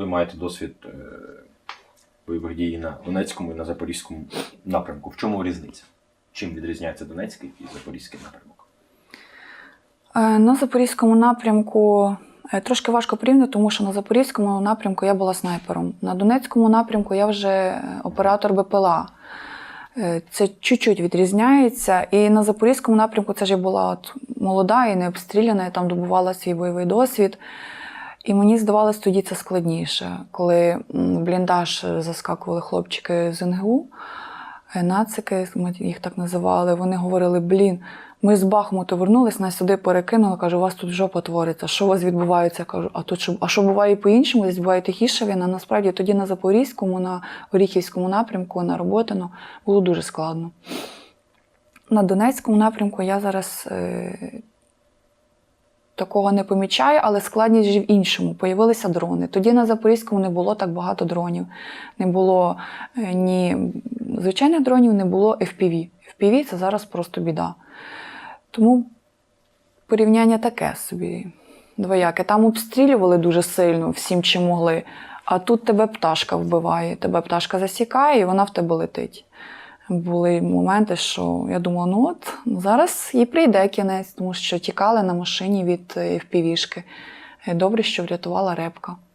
ви маєте досвід е, бойових дій на Донецькому і на Запорізькому напрямку. В чому різниця? Чим відрізняється Донецький і Запорізький напрямок? Е, На Запорізькому напрямку е, трошки важко порівняти, тому що на Запорізькому напрямку я була снайпером. На Донецькому напрямку я вже оператор БПЛА. Це чуть-чуть відрізняється. І на Запорізькому напрямку це ж я була от молода і не обстріляна, я там добувала свій бойовий досвід. І мені здавалось тоді це складніше, коли в бліндаж заскакували хлопчики з НГУ, е, нацики, ми їх так називали. Вони говорили: блін, ми з Бахмуту вернулись, нас сюди перекинули. Кажу, у вас тут жопа твориться. Що у вас відбувається? Кажу, а тут що, а що буває по-іншому? Десь буває тихіше він. Насправді тоді на Запорізькому, на Оріхівському напрямку, на Роботино було дуже складно. На Донецькому напрямку я зараз е, такого не помічаю, але складність в іншому. Появилися дрони. Тоді на Запорізькому не було так багато дронів. Не було е, ні звичайних дронів, не було FPV. FPV це зараз просто біда. Тому порівняння таке собі двояке. Там обстрілювали дуже сильно всім, чим могли. А тут тебе пташка вбиває, тебе пташка засікає, і вона в тебе летить. Були моменти, що я думала, ну от зараз і прийде кінець, тому що тікали на машині від е, впівішки. Добре, що врятувала репка.